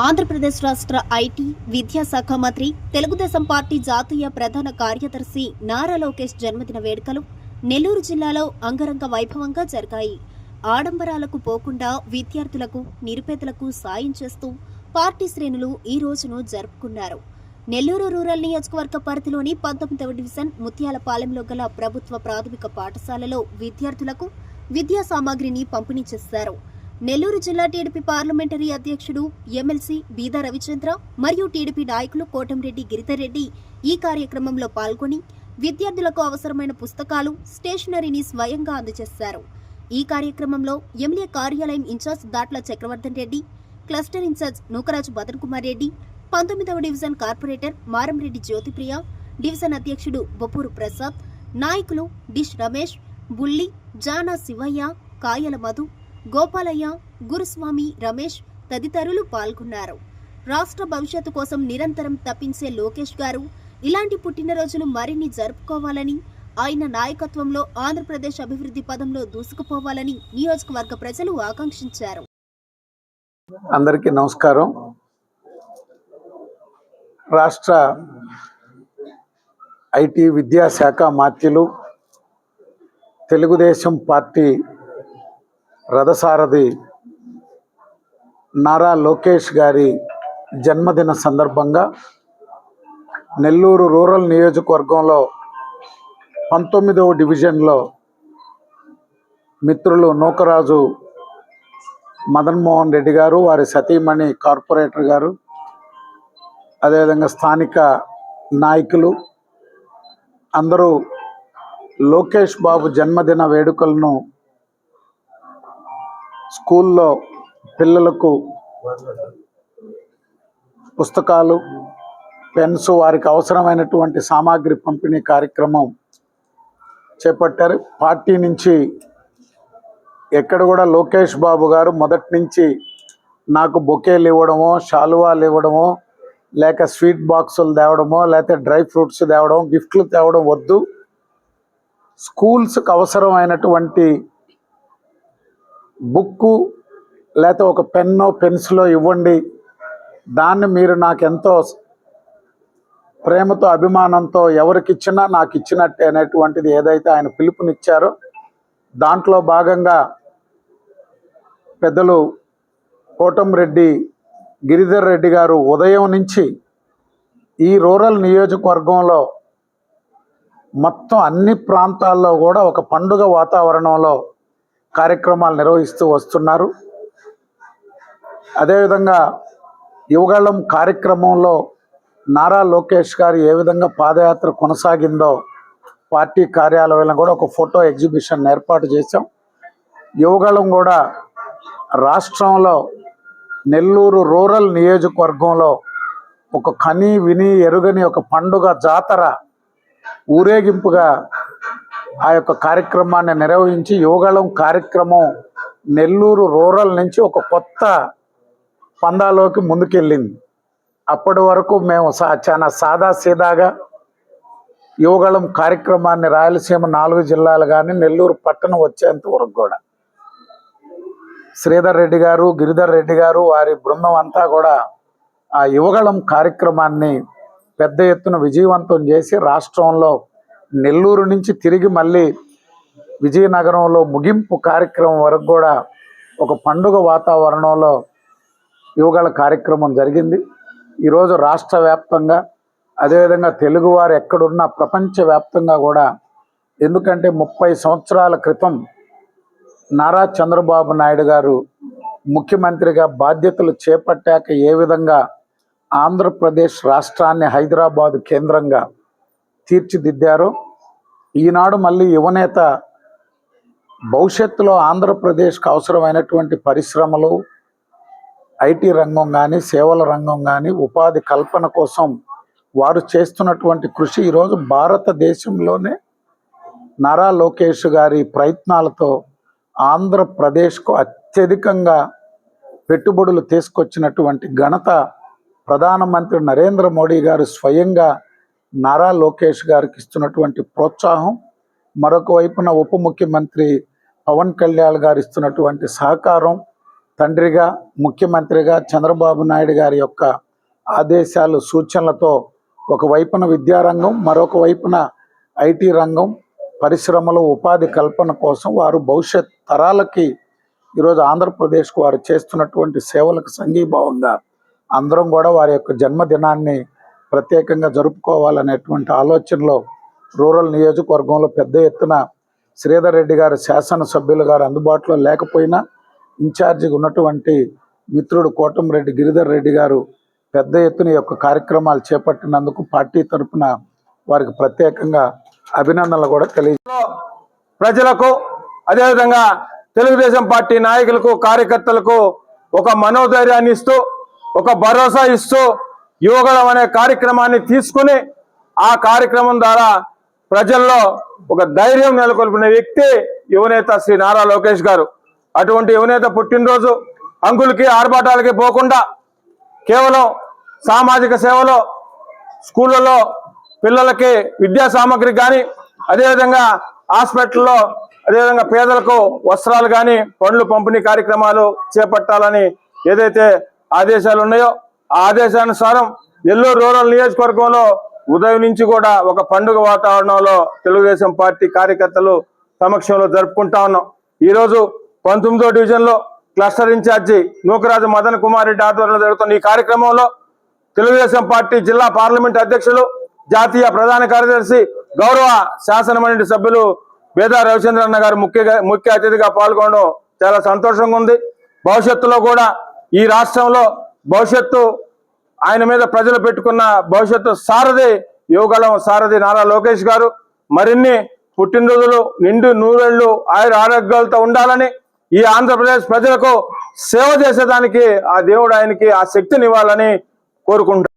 ఆంధ్రప్రదేశ్ రాష్ట్ర ఐటీ విద్యాశాఖ మంత్రి తెలుగుదేశం పార్టీ జాతీయ ప్రధాన కార్యదర్శి నారా లోకేష్ జన్మదిన వేడుకలు నెల్లూరు జిల్లాలో అంగరంగ వైభవంగా జరిగాయి. ఆడంబరాలకు పోకుండా విద్యార్థులకు నిరుపేదలకు సాయం చేస్తూ పార్టీ శ్రేణులు ఈ రోజును జరుపుకున్నారు. నెల్లూరు రూరల్ నియోజకవర్గ పరిధిలోని పంతొమ్మిదవ డివిజన్ ముత్యాలపాలెంలో గల ప్రభుత్వ ప్రాథమిక పాఠశాలలో విద్యార్థులకు విద్యా సామాగ్రిని పంపిణీ చేశారు. నెల్లూరు జిల్లా టీడీపీ పార్లమెంటరీ అధ్యక్షుడు ఎమ్మెల్సీ బీదా రవిచంద్ర మరియు టీడీపీ నాయకులు కోటంరెడ్డి గిరిధర్రెడ్డి ఈ కార్యక్రమంలో పాల్గొని విద్యార్థులకు అవసరమైన పుస్తకాలు స్టేషనరీని స్వయంగా అందజేశారు. ఈ కార్యక్రమంలో ఎమ్మెల్యే కార్యాలయం incharge Datla Chakravardhan Reddy cluster incharge Nookaraju Madan Kumar Reddy పంతొమ్మిదవ division corporator Maramreddy Jyothipriya division అధ్యక్షుడు బొప్పూరు ప్రసాద్ నాయకులు డిష్ రమేష్ బుల్లి జానా శివయ్య కాయల మధు గోపాలయ్య గురుస్వామి రమేష్ తదితరులు పాల్గొన్నారు. రాష్ట్ర భవిష్యత్తు కోసం నిరంతరం తప్పించే లోకేష్ గారు ఇలాంటి పుట్టినరోజులు మరిన్ని జరుపుకోవాలని ఆయన నాయకత్వంలో ఆంధ్రప్రదేశ్ అభివృద్ధి పదంలో దూసుకుపోవాలని నియోజకవర్గ ప్రజలు ఆకాంక్షించారు. అందరికీ నమస్కారం. రాష్ట్ర ఐటీ విద్యాశాఖ మాత్యులు తెలుగుదేశం పార్టీ రథసారథి నారా లోకేష్ గారి జన్మదిన సందర్భంగా నెల్లూరు రూరల్ నియోజకవర్గంలో పంతొమ్మిదవ డివిజన్లో మిత్రులు నూకరాజు మదన్మోహన్ రెడ్డి గారు వారి సతీమణి కార్పొరేటర్ గారు అదేవిధంగా స్థానిక నాయకులు అందరూ లోకేష్ బాబు జన్మదిన వేడుకలను స్కూల్లో పిల్లలకు పుస్తకాలు పెన్స్ వారికి అవసరమైనటువంటి సామాగ్రి పంపిణీ కార్యక్రమం చేపట్టారు. పార్టీ నుంచి ఎక్కడ కూడా లోకేష్ బాబు గారు మొదటి నుంచి నాకు బొకేలు ఇవ్వడమో శాలువాలు ఇవ్వడమో లేక స్వీట్ బాక్సులు తేవడమో లేకపోతే డ్రై ఫ్రూట్స్ తేవడం గిఫ్ట్లు తేవడం వద్దు. స్కూల్స్కి అవసరమైనటువంటి బుక్కు లేకపోతే ఒక పెన్నో పెన్సిలో ఇవ్వండి. దాన్ని మీరు నాకు ఎంతో ప్రేమతో అభిమానంతో ఎవరికి ఇచ్చినా నాకు ఇచ్చినట్టే అనేటువంటిది ఏదైతే ఆయన పిలుపునిచ్చారో దాంట్లో భాగంగా పెద్దలు కోటంరెడ్డి గిరిధర్ రెడ్డి గారు ఉదయం నుంచి ఈ రూరల్ నియోజకవర్గంలో మొత్తం అన్ని ప్రాంతాల్లో కూడా ఒక పండుగ వాతావరణంలో కార్యక్రమాలు నిర్వహిస్తూ వస్తున్నారు. అదేవిధంగా యువగళం కార్యక్రమంలో నారా లోకేష్ గారు ఏ విధంగా పాదయాత్ర కొనసాగిందో పార్టీ కార్యాలయంలో కూడా ఒక ఫోటో ఎగ్జిబిషన్ ఏర్పాటు చేశాం. యువగళం కూడా రాష్ట్రంలో నెల్లూరు రూరల్ నియోజకవర్గంలో ఒక కని విని ఎరుగని ఒక పండుగ జాతర ఊరేగింపుగా ఆ యొక్క కార్యక్రమాన్ని నిర్వహించి యువగళం కార్యక్రమం నెల్లూరు రూరల్ నుంచి ఒక కొత్త పందాలోకి ముందుకెళ్ళింది. అప్పటి వరకు మేము సా చాలా సాదా సీదాగా యువగళం కార్యక్రమాన్ని రాయలసీమ నాలుగు జిల్లాలు కానీ నెల్లూరు పట్టణం వచ్చేంత వరకు కూడా. శ్రీధర్ రెడ్డి గారు గిరిధర్ రెడ్డి గారు వారి బృందం అంతా కూడా ఆ యువగళం కార్యక్రమాన్ని పెద్ద ఎత్తున విజయవంతం చేసి రాష్ట్రంలో నెల్లూరు నుంచి తిరిగి మళ్ళీ విజయనగరంలో ముగింపు కార్యక్రమం వరకు కూడా ఒక పండుగ వాతావరణంలో యువగళ కార్యక్రమం జరిగింది. ఈరోజు రాష్ట్ర వ్యాప్తంగా అదేవిధంగా తెలుగువారు ఎక్కడున్నా ప్రపంచవ్యాప్తంగా కూడా ఎందుకంటే ముప్పై సంవత్సరాల క్రితం నారా చంద్రబాబు నాయుడు గారు ముఖ్యమంత్రిగా బాధ్యతలు చేపట్టాక ఏ విధంగా ఆంధ్రప్రదేశ్ రాష్ట్రాన్ని హైదరాబాద్ కేంద్రంగా తీర్చిదిద్దారో. ఈనాడు మళ్ళీ యువనేత భవిష్యత్తులో ఆంధ్రప్రదేశ్కు అవసరమైనటువంటి పరిశ్రమలు ఐటీ రంగం కానీ సేవల రంగం కానీ ఉపాధి కల్పన కోసం వారు చేస్తున్నటువంటి కృషి ఈరోజు భారతదేశంలోనే నారా లోకేష్ గారి ప్రయత్నాలతో ఆంధ్రప్రదేశ్కు అత్యధికంగా పెట్టుబడులు తీసుకొచ్చినటువంటి ఘనత ప్రధానమంత్రి నరేంద్ర మోడీ గారు స్వయంగా నారా లోకేష్ గారికి ఇస్తున్నటువంటి ప్రోత్సాహం మరొక వైపున ఉప ముఖ్యమంత్రి పవన్ కళ్యాణ్ గారు ఇస్తున్నటువంటి సహకారం తండ్రిగా ముఖ్యమంత్రిగా చంద్రబాబు నాయుడు గారి యొక్క ఆదేశాలు సూచనలతో ఒకవైపున విద్యారంగం మరొక వైపున ఐటీ రంగం పరిశ్రమలు ఉపాధి కల్పన కోసం వారు భవిష్యత్ తరాలకి ఈరోజు ఆంధ్రప్రదేశ్కు వారు చేస్తున్నటువంటి సేవలకు సంఘీభావంగా అందరం కూడా వారి యొక్క జన్మదినాన్ని ప్రత్యేకంగా జరుపుకోవాలనేటువంటి ఆలోచనలో రూరల్ నియోజకవర్గంలో పెద్ద ఎత్తున శ్రీధర్ రెడ్డి గారు శాసనసభ్యులు గారు అందుబాటులో లేకపోయినా ఇన్ఛార్జిగా ఉన్నటువంటి మిత్రుడు కోటంరెడ్డి గిరిధర్ రెడ్డి గారు పెద్ద ఎత్తున యొక్క కార్యక్రమాలు చేపట్టినందుకు పార్టీ తరఫున వారికి ప్రత్యేకంగా అభినందనలు కూడా తెలియ ప్రజలకు అదేవిధంగా తెలుగుదేశం పార్టీ నాయకులకు కార్యకర్తలకు ఒక మనోధైర్యాన్ని ఇస్తూ ఒక భరోసా ఇస్తూ యువగలం అనే కార్యక్రమాన్ని తీసుకుని ఆ కార్యక్రమం ద్వారా ప్రజల్లో ఒక ధైర్యం నెలకొల్పిన వ్యక్తి యువనేత శ్రీ నారా లోకేష్ గారు. అటువంటి యువనేత పుట్టినరోజు అంకులకి ఆర్భాటాలకి పోకుండా కేవలం సామాజిక సేవలో స్కూళ్ళలో పిల్లలకి విద్యా సామాగ్రి కానీ అదేవిధంగా హాస్పిటల్లో అదేవిధంగా పేదలకు వస్త్రాలు కానీ పండ్లు పంపిణీ కార్యక్రమాలు చేపట్టాలని ఏదైతే ఆదేశాలు ఉన్నాయో ఆదేశానుసారం నెల్లూరు రూరల్ నియోజకవర్గంలో ఉదయం నుంచి కూడా ఒక పండుగ వాతావరణంలో తెలుగుదేశం పార్టీ కార్యకర్తలు సమక్షంలో జరుపుకుంటా ఉన్నాం. ఈరోజు పంతొమ్మిదో డివిజన్లో క్లస్టర్ ఇన్ఛార్జి నూకరాజు మదన్ కుమార్ రెడ్డి ఆధ్వర్యంలో జరుగుతున్న ఈ కార్యక్రమంలో తెలుగుదేశం పార్టీ జిల్లా పార్లమెంట్ అధ్యక్షులు జాతీయ ప్రధాన కార్యదర్శి గౌరవ శాసనమండలి సభ్యులు వేదా రవిచంద్రన్న గారు ముఖ్య ముఖ్య అతిథిగా పాల్గొనడం చాలా సంతోషంగా ఉంది. భవిష్యత్తులో కూడా ఈ రాష్ట్రంలో భవిష్యత్తు ఆయన మీద ప్రజలు పెట్టుకున్న భవిష్యత్తు సారథి యువగలం సారథి నారా లోకేష్ గారు మరిన్ని పుట్టినరోజులు నిండు నూరేళ్ళు ఆయుర ఆరోగ్యాలతో ఉండాలని ఈ ఆంధ్రప్రదేశ్ ప్రజలకు సేవ చేసేదానికి ఆ దేవుడు ఆయనకి ఆ శక్తిని ఇవ్వాలని కోరుకుంటున్నాను.